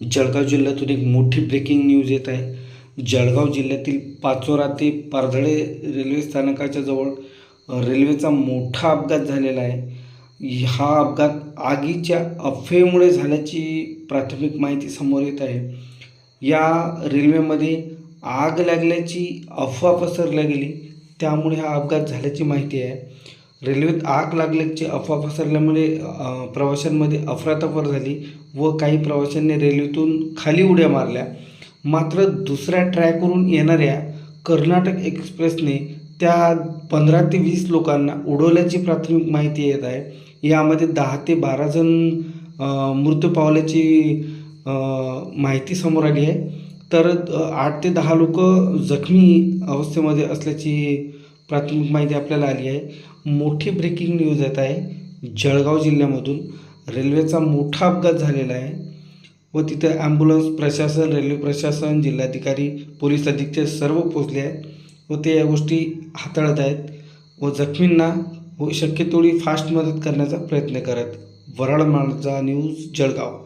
जळगाव जिल्ह्यातून एक मोठी ब्रेकिंग न्यूज येत आहे. जळगाव जिल्ह्यातील पाचोरा ते पारधळे रेल्वे स्थानकाच्या जवळ रेल्वेचा मोठा अपघात झालेला आहे. हा अपघात आगीच्या अफवेमुळे झाल्याची प्राथमिक माहिती समोर येत आहे. या रेल्वेमध्ये आग लागल्याची अफवा पसरल्या गेली त्यामुळे हा अपघात झाल्याची माहिती आहे. रेल्वेत आग लागल्याची अफवा पसरल्यामुळे प्रवाशांमध्ये अफरातफर झाली व काही प्रवाशांनी रेल्वेतून खाली उड्या मारल्या. मात्र दुसऱ्या ट्रॅकवरून येणाऱ्या कर्नाटक एक्सप्रेसने त्या पंधरा ते वीस लोकांना उडवल्याची प्राथमिक माहिती येत आहे. यामध्ये दहा ते बारा जण मृत्यू पावल्याची माहिती समोर आली आहे. तर आठ ते दहा लोक जखमी अवस्थेमध्ये असल्याची प्राथमिक माहिती आपल्याला आली आहे. मोठी ब्रेकिंग न्यूज येत आहे. जळगाव जिल्ह्यामधून रेल्वेचा मोठा अपघात झालेला आहे. व तिथं ॲम्ब्युलन्स प्रशासन रेल्वे प्रशासन जिल्हाधिकारी पोलीस अधीक्षक सर्व पोचले आहेत. व ते या गोष्टी हाताळत आहेत. व जखमींना व शक्यतोडी फास्ट मदत करण्याचा प्रयत्न करत. वराड न्यूज जळगाव.